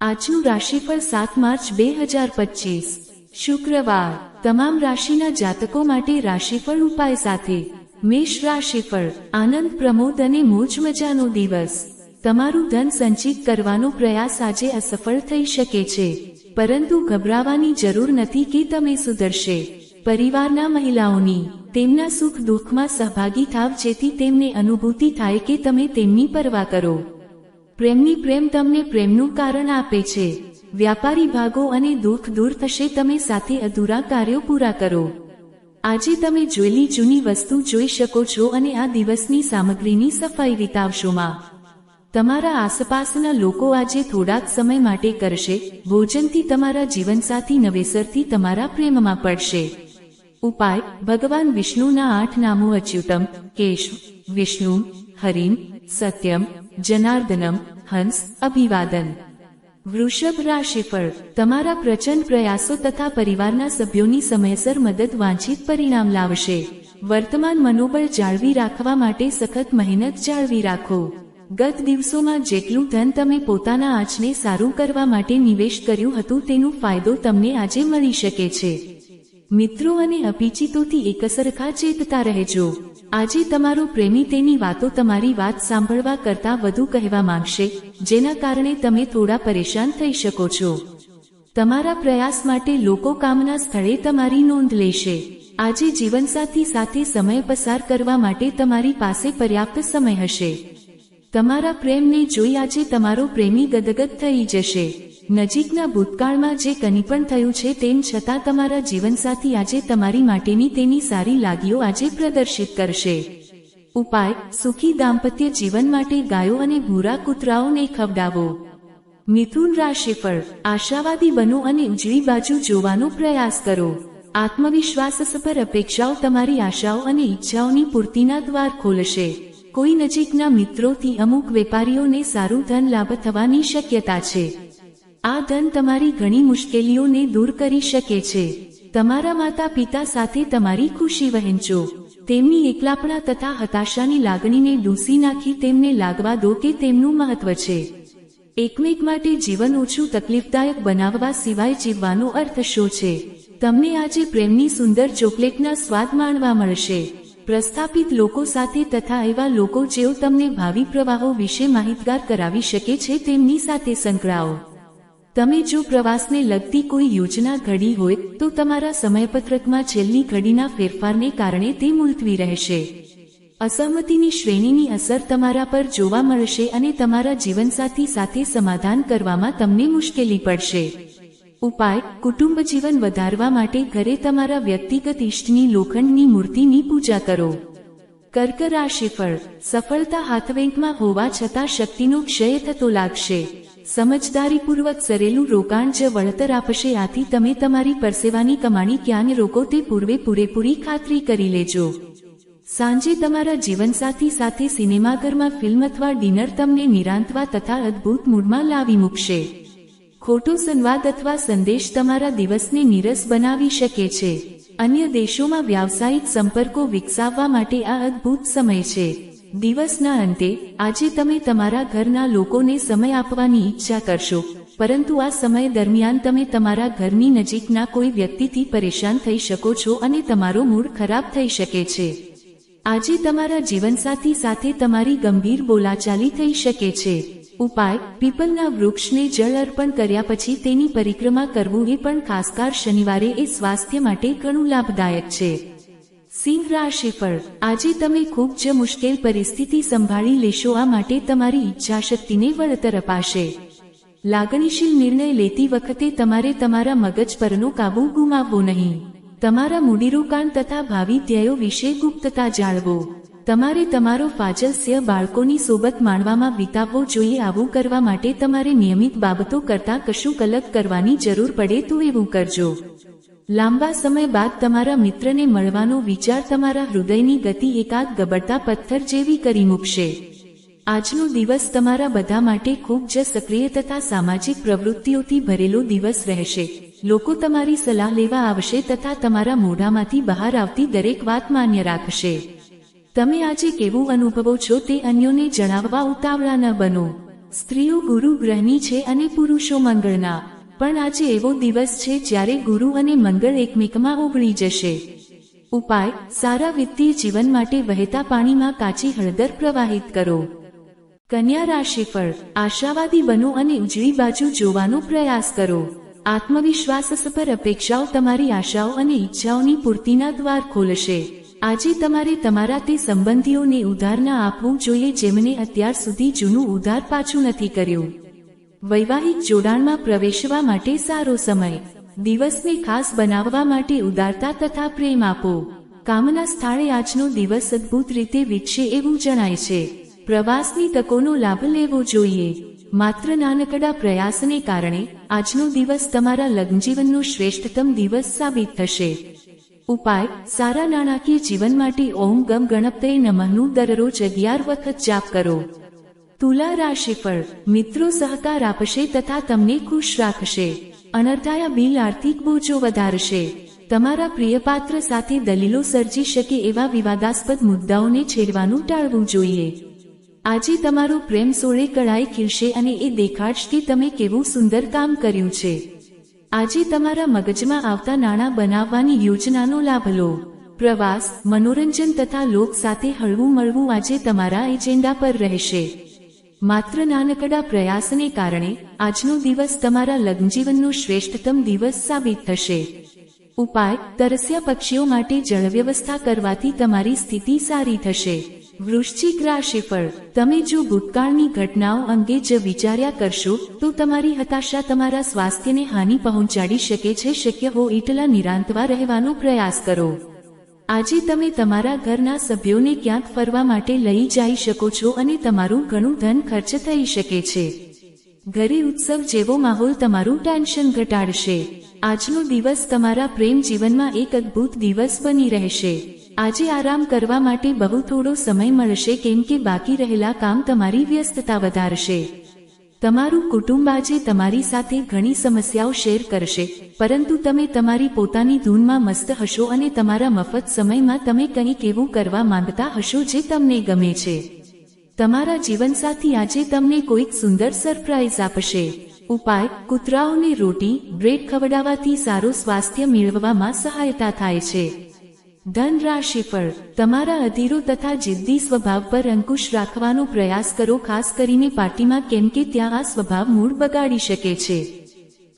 આજનું રાશિફળ સાત માર્ચ બે હજાર પચીસ. શુક્રવાર. તમામ રાશિના જાતકો માટે રાશિફળ ઉપાય સાથે મેષ રાશિફળ, આનંદ પ્રમોદ અને મોજ મજાનો દિવસ. તમારું ધન સંચિત કરવાનો પ્રયાસ આજે અસફળ થઈ શકે છે. પરંતુ ગભરાવાની જરૂર નથી કે તમે સુધરશે. પરિવારના મહિલાઓની, તેમના સુખ દુઃખમાં સહભાગી થાવ જેથી તેમને અનુભૂતિ થાય કે તમે તેમની પરવા કરો. પ્રેમની પ્રેમ તમને પ્રેમનું કારણ આપે છે. વ્યાપારી ભાગો અને દુઃખ દૂર થશે, તમે સાથે અધૂરા કાર્યો પૂરા કરો. આજે તમે જોયેલી જૂની વસ્તુ જોઈ શકો છો અને આ દિવસની સામગ્રીની સફાઈ વિતાવશોમાં તમારા આસપાસના લોકો આજે થોડાક સમય માટે કરશે, ભોજનથી તમારા જીવનસાથી નવેસરથી તમારા પ્રેમમાં પડશે. ઉપાય, ભગવાન વિષ્ણુના આઠ નામો અચ્યુતમ કેશ વિષ્ણુ, હરિમ, સત્યમ જનાર્દનમ, હંસ, અભિવાદન. વૃષભ રાશિફળ તમારા પ્રચંડ પ્રયાસો તથા પરિવારના સભ્યોની સમયસર મદદ વાંછિત પરિણામ લાવશે. વર્તમાન મનોબળ જાળવી રાખવા માટે સખત મહેનત જાળવી રાખો. ગત દિવસોમાં જેટલું ધન તમે પોતાના આંચને સારું કરવા માટે નિવેશ કર્યું હતું તેનો ફાયદો તમને આજે મળી શકે છે. મિત્રો અને અપિચિતોથી એકસરખા ચેતતા રહેજો. આજે તમારો પ્રેમી તેની વાતો તમારી વાત સાંભળવા કરતાં વધુ કહેવા માંગશે, જેના કારણે તમે થોડા પરેશાન થઈ શકો છો. તમારા પ્રયાસ માટે લોકો કામના સ્થળે તમારી નોંધ લેશે. આજે જીવનસાથી સાથે સમય પસાર કરવા માટે તમારી પાસે પર્યાપ્ત સમય હશે. તમારા પ્રેમને જોઈ આજે તમારો પ્રેમી ગદગદ થઈ જશે. નજીકના ભૂતકાળમાં જે કંઈ પણ થયું છે તેમ છતાં તમારા જીવનસાથી આજે તમારી માટેની તેની સારી લાગીઓ આજે પ્રદર્શિત કરશે. ઉપાય, સુખી દાંપત્ય જીવન માટે ગાયો અને ભૂરા કૂતરાઓને ખવડાવો. મિથુન રાશિફળ, આશાવાદી બનો અને ઉજળી બાજુ જોવાનો પ્રયાસ કરો. આત્મવિશ્વાસ પર અપેક્ષાઓ તમારી આશાઓ અને ઈચ્છાઓની પૂર્તિના દ્વાર ખોલશે. કોઈ નજીકના મિત્રોથી અમુક વેપારીઓને સારું ધન લાભ થવાની શક્યતા છે. આ ધન તમારી ઘણી મુશ્કેલીઓને દૂર કરી શકે છે. તમારા માતા પિતા સાથે તમારી ખુશી વહેંચો. તેમની એકલાપણા તથા હતાશાની લાગણીને ડૂસી નાખી તેમને લાગવા દો કે તેમનું મહત્વ છે. એકમેક માટે જીવન ઓછું તકલીફદાયક બનાવવા સિવાય જીવવાનો અર્થ શો છે? તમને આજે પ્રેમની સુંદર ચોકલેટના સ્વાદ માણવા મળશે. પ્રસ્થાપિત લોકો સાથે તથા એવા લોકો જેઓ તમને ભાવિ પ્રવાહો વિશે માહિતગાર કરાવી શકે છે તેમની સાથે સંકળાઓ. તમે જો પ્રવાસને લગતી કોઈ યોજના ઘડી હોય, તો તમારા સમયપત્રકમાં છેલ્લી ઘડીના ફેરફારને કારણે તે મુલતવી રહેશે. અસહમતિની શ્રેણીની અસર તમારા પર જોવા મળશે અને તમારા જીવનસાથી સાથે સમાધાન કરવામાં તમને મુશ્કેલી પડશે. ઉપાય, કુટુંબ જીવન વધારવા માટે ઘરે તમારા વ્યક્તિગત ઇષ્ટની લોખંડની મૂર્તિની પૂજા કરો. કર્ક રાશિફળ સફળતા હાથવેંકમાં હોવા છતાં શક્તિનો ક્ષય થતો લાગશે. સમજદારીપૂર્વક સરેલું રોકાણ જ વળતર આપશે. આથી તમે તમારી પરસેવાની કમાણી ક્યાં રોકો તે પૂર્વે પૂરેપૂરી ખાતરી કરી લેજો. સાંજે તમારા જીવનસાથી સાથે સિનેમાઘરમાં ફિલ્મ અથવા ડિનર તમને નિરાંતવા તથા અદ્ભુત મૂડમાં લાવી મૂકશે. ખોટો સંવાદ અથવા સંદેશ તમારા દિવસને નીરસ બનાવી શકે છે. અન્ય દેશોમાં વ્યાવસાયિક સંપર્કો વિકસાવવા માટે આ અદ્ભુત સમય છે. દિવસના અંતે આજે તમે તમારા ઘરના લોકોને સમય આપવાની ઈચ્છા કરશો, પરંતુ આ સમય દરમિયાન તમે તમારા ઘરની નજીકના કોઈ વ્યક્તિથી પરેશાન થઈ શકો છો અને તમારો મૂડ ખરાબ થઈ શકે છે. આજે તમારા જીવનસાથી સાથે તમારી ગંભીર બોલાચાલી થઈ શકે છે. ઉપાય, પીપલના વૃક્ષને જળ અર્પણ કર્યા પછી તેની પરિક્રમા કરવું એ પણ ખાસકાર શનિવારે એ સ્વાસ્થ્ય માટે ઘણું લાભદાયક છે. સિંહ રાશિફળ આજે તમે ખૂબ જ મુશ્કેલ પરિસ્થિતિ સંભાળી લેશો, આ માટે તમારી ઈચ્છાશક્તિને વળતર અપાશે. લાગણીશીલ નિર્ણય લેતી વખતે તમારે તમારા મગજ પરનો કાબુ ગુમાવવો નહીં. તમારા મૂડીરોકાણ તથા ભાવિ ધ્યેયો વિશે ગુપ્તતા જાળવો. તમારે તમારો ફાજલસ્ય બાળકોની સોબત માણવામાં વિતાવવો જોઈએ, આવું કરવા માટે તમારે નિયમિત બાબતો કરતાં કશું અલગ કરવાની જરૂર પડે તો એવું કરજો. લાંબા સમય બાદ તમારા મિત્રને મળવાનો વિચાર તમારા હૃદયની ગતિ એકાદ ગબડતા પથ્થર જેવી કરી મૂકશે. આજનો દિવસ તમારા બધા માટે ખૂબ જ સક્રિય તથા સામાજિક પ્રવૃત્તિઓથી ભરેલો દિવસ રહેશે. લોકો તમારી સલાહ લેવા આવશે તથા તમારા મોઢામાંથી બહાર આવતી દરેક વાત માન્ય રાખશે. તમે આજે કેવું અનુભવો છો તે અન્યોને જણાવવા ઉતાવળા ન બનો. સ્ત્રીઓ ગુરુ ગ્રહની છે અને પુરુષો મંગળના. પણ આજે એવો દિવસ છે જ્યારે ગુરુ અને મંગળ એકમેકમાં ઓગળી જશે. ઉપાય, સારા વિત્તીય જીવન માટે વહેતા પાણીમાં કાચી હળદર પ્રવાહિત કરો. કન્યા રાશિફળ આશાવાદી બનો અને ઉજળી બાજુ જોવાનો પ્રયાસ કરો. આત્મવિશ્વાસ પર અપેક્ષાઓ તમારી આશાઓ અને ઈચ્છાઓની પૂર્તિના દ્વાર ખોલશે. આજે તમારે તમારા તે સંબંધીઓને ઉધાર ના આપવું જોઈએ જેમને અત્યાર સુધી જૂનું ઉધાર પાછું નથી કર્યું. વૈવાહિક જોડાણમાં પ્રવેશવા માટે સારો સમય. દિવસને ખાસ બનાવવા માટે ઉદારતા તથા પ્રેમ આપો. કામના સ્થળે આજનો દિવસ અદ્ભુત રીતે વીતશે એવું જણાય છે. પ્રવાસની તકોનો લાભ લેવો જોઈએ. માત્ર નાનકડા પ્રયાસને કારણે આજનો દિવસ તમારા લગ્નજીવનનો શ્રેષ્ઠતમ દિવસ સાબિત થશે. ઉપાય, સારા નાણાકીય જીવન માટે ઓમ ગમ ગણપતે નમઃનું દરરોજ અગિયાર વખત જાપ કરો. તુલા રાશિ પર મિત્રો સહકાર આપશે તથા તમને ખુશ રાખશે. અનર્થાયા બિલ આર્થિક બોજો વધારશે. તમારા પ્રિયપાત્ર સાથે દલીલો સર્જી શકે એવા વિવાદાસ્પદ મુદ્દાઓને છેડવાનું ટાળવું જોઈએ. આજે તમારો પ્રેમ સોળે કળાઈ ખીલશે અને એ દેખાડશ કે તમે કેવું સુંદર કામ કર્યું છે. આજે તમારા મગજમાં આવતા નાણાં બનાવવાની યોજનાનો લાભ લો. પ્રવાસ, મનોરંજન તથા લોક સાથે હળવું મળવું આજે તમારા એજેન્ડા પર રહેશે. માત્ર નાનકડા પ્રયાસને કારણે આજનો દિવસ તમારા લગ્નજીવનનો શ્રેષ્ઠતમ દિવસ સાબિત થશે. ઉપાય, તરસ્યા પક્ષીઓ માટે જળ વ્યવસ્થા કરવાથી તમારી સ્થિતિ સારી થશે. વૃશ્ચિક રાશિફળ, તમે જો ભૂતકાળની ઘટનાઓ અંગે જ વિચાર્યા કરશો, તો તમારી હતાશા તમારા સ્વાસ્થ્યને હાનિ પહોંચાડી શકે છે, શક્ય હો, એટલા નિરાંતવા રહેવાનો પ્રયાસ કરો. આજે તમે તમારા ઘરના સભ્યોને ક્યાંક ફરવા માટે લઈ જઈ શકો છો અને તમારું ઘણું ધન ખર્ચ થઈ શકે છે. ઘરે ઉત્સવ જેવો માહોલ તમારું ટેન્શન ઘટાડશે. આજનો દિવસ તમારા પ્રેમ જીવનમાં એક અદ્ભુત દિવસ બની રહેશે. આજે આરામ કરવા માટે બહુ થોડો સમય મળશે કેમ કે બાકી રહેલા કામ તમારી વ્યસ્તતા વધારશે. તમારું કુટુંબ આજે તમારી સાથે ઘણી સમસ્યાઓ શેર કરશે, પરંતુ તમે તમારી પોતાની ધૂનમાં મસ્ત હશો અને તમારા મફત સમયમાં તમે કંઈક એવું કરવા માંગતા હશો જે તમને ગમે છે. તમારા જીવનસાથી આજે તમને કોઈક સુંદર સરપ્રાઇઝ આપશે. ઉપાય, કૂતરાઓને રોટી, બ્રેડ ખવડાવવાથી સારું સ્વાસ્થ્ય મેળવવામાં સહાયતા થાય છે. ધન રાશિ પર તમારા અધીરો તથા જિદ્દી સ્વભાવ પર અંકુશ રાખવાનો પ્રયાસ કરો, ખાસ કરીને પાર્ટીમાં કેમ કે ત્યાં આ સ્વભાવ મૂળ બગાડી શકે છે.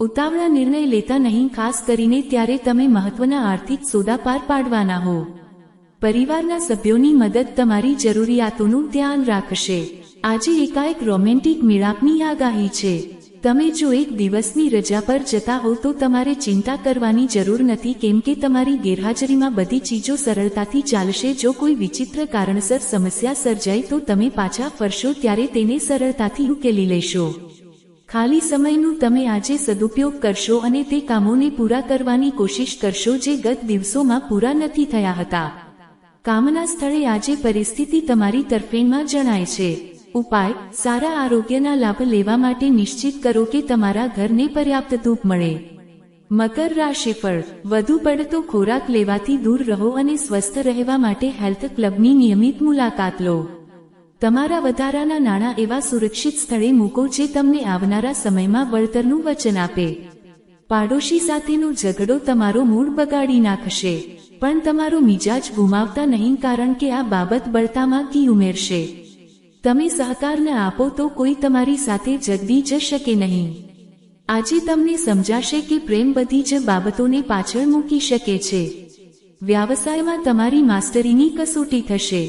ઉતાવળા નિર્ણય લેતા નહીં, ખાસ કરીને ત્યારે તમે મહત્વના આર્થિક સોદા પાર પાડવાના હો. પરિવારના સભ્યોની મદદ તમારી જરૂરિયાતોનું ધ્યાન રાખશે. આજે એકાએક રોમેન્ટિક મિળાપની આગાહી છે. તમે જો એક દિવસની રજા પર જતા હો તો તમારે ચિંતા કરવાની જરૂર નથી કેમ કે તમારી ગેરહાજરીમાં બધી ચીજો સરળતાથી ચાલશે. જો કોઈ વિચિત્ર કારણસર સમસ્યા સર્જાય તો તમે પાછા ફરશો ત્યારે તેને સરળતાથી ઉકેલી લેશો. ખાલી સમયનું તમે આજે સદુપયોગ કરશો અને તે કામોને પૂરા કરવાની કોશિશ કરશો જે ગત દિવસોમાં પૂરા નથી થયા હતા. કામના સ્થળે આજે પરિસ્થિતિ તમારી તરફેણમાં જણાય છે. ઉપાય, સારા આરોગ્યના લાભ લેવા માટે નિશ્ચિત કરો કે તમારા ઘરને પર્યાપ્ત ધૂપ મળે. મકર રાશિફળ વધુ પડતો ખોરાક લેવાથી દૂર રહો અને સ્વસ્થ રહેવા માટે હેલ્થ ક્લબની નિયમિત મુલાકાત લો. તમારા વધારાના નાણાં એવા સુરક્ષિત સ્થળે મૂકો જે તમને આવનારા સમયમાં વળતરનું વચન આપે. પાડોશી સાથેનો ઝઘડો તમારો મૂડ બગાડી નાખશે, પણ તમારો મિજાજ ગુમાવતા નહીં કારણ કે આ બાબત બળતામાં ઘી ઉમેરશે. તમે સહકાર ન આપો તો કોઈ તમારી સાથે જગદી જ શકે નહીં. આજે તમને સમજાશે કે પ્રેમ બધી જ બાબતોને પાછળ મૂકી શકે છે. વ્યવસાયમાં તમારી માસ્ટરીની કસોટી થશે.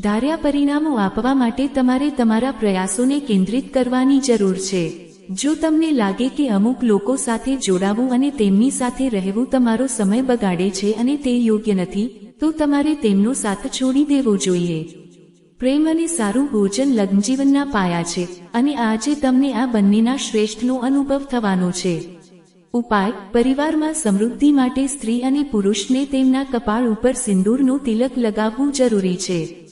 ધાર્યા પરિણામો આપવા માટે તમારે તમારા પ્રયાસોને કેન્દ્રિત કરવાની જરૂર છે. જો તમને લાગે કે અમુક લોકો સાથે જોડાવું અને તેમની સાથે રહેવું તમારો સમય બગાડે છે અને તે યોગ્ય નથી, તો તમારે તેમનો સાથ છોડી દેવો જોઈએ. પ્રેમ અને સારું ભોજન લગ્નજીવનના પાયા છે અને આજે તમને આ બંનેના શ્રેષ્ઠનો અનુભવ થવાનો છે. ઉપાય, પરિવારમાં સમૃદ્ધિ માટે સ્ત્રી અને પુરુષને તેમના કપાળ ઉપર સિંદૂરનું તિલક લગાવવું જરૂરી છે.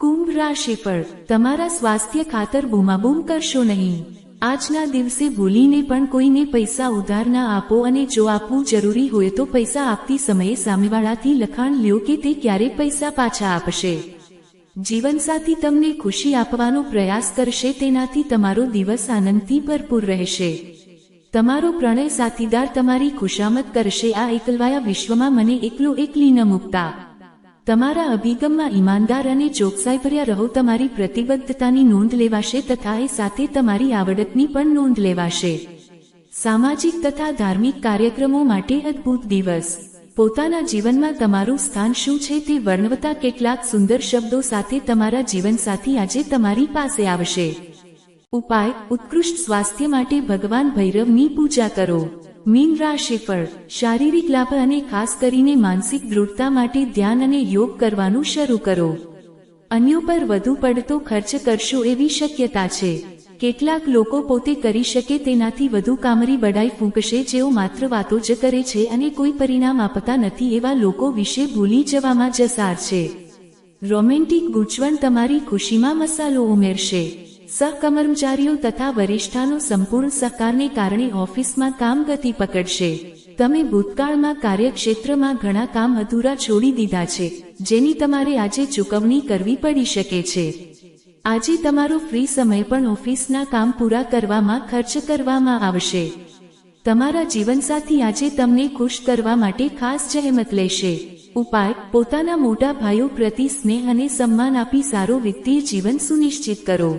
કુંભ રાશિ પર, તમારા સ્વાસ્થ્ય ખાતર બૂમાબૂમ કરશો નહીં. આજના દિવસે ભૂલીને પણ કોઈને પૈસા ઉધાર ના આપો અને જો આપવું જરૂરી હોય તો પૈસા આપતી સમયે સામેવાળાથી લખાણ લ્યો કે તે ક્યારે પૈસા પાછા આપશે. જીવનસાથી તમને ખુશી આપવાનો પ્રયાસ કરશે, તેનાથી તમારો દિવસ આનંદથી ભરપૂર રહેશે. તમારો પ્રણય સાથીદાર તમારી ખુશામત કરશે. આ એકલવાયા વિશ્વમાં મને એકલો એકલી ન મૂકતા. તમારા અભિગમમાં ઈમાનદાર અને ચોકસાઈભર્યા રહો. તમારી પ્રતિબદ્ધતાની નોંધ લેવાશે તથા એ સાથે તમારી આવડતની પણ નોંધ લેવાશે. સામાજિક તથા ધાર્મિક કાર્યક્રમો માટે અદ્ભુત દિવસ. પોતાના જીવનમાં તમારું સ્થાન શું છે તે વર્ણવતા કેટલાક સુંદર શબ્દો સાથે તમારા જીવનસાથી આજે તમારી પાસે આવશે. ઉપાય, ઉત્કૃષ્ટ સ્વાસ્થ્ય માટે ભગવાન ભૈરવની પૂજા કરો. મીન રાશિફળ શારીરિક લાભ અને ખાસ કરીને માનસિક દૃઢતા માટે ધ્યાન અને યોગ કરવાનું શરૂ કરો. અન્યો પર વધુ પડતો ખર્ચ કરશો એવી શક્યતા છે. કેટલાક લોકો પોતે કરી શકે તેનાથી વધુ કામરી બડાઈ ફૂંકશે જેઓ માત્ર વાતો જ કરે છે અને કોઈ પરિણામ આપતા નથી એવા લોકો વિશે ભૂલી જવામાં જસાર છે. રોમેન્ટિક ગૂંચવણ તમારી ખુશીમાં મસાલો ઉમેરશે. સહકર્મચારીઓ તથા વરિષ્ઠાનો સંપૂર્ણ સહકારને કારણે ઓફિસમાં કામ ગતિ પકડશે. તમે ભૂતકાળમાં કાર્યક્ષેત્રમાં ઘણા કામ અધૂરા છોડી દીધા છે, જેની તમારે આજે ચૂકવણી કરવી પડી શકે છે. આજે તમારો ફ્રી સમય પણ ઓફિસના કામ પૂરા કરવામાં ખર્ચ કરવામાં આવશે. તમારા જીવનસાથી આજે તમને ખુશ કરવા માટે ખાસ જહેમત લેશે. ઉપાય, પોતાના મોટા ભાઈઓ પ્રતિ સ્નેહ અને સન્માન આપી સારો વિત્તીય જીવન સુનિશ્ચિત કરો.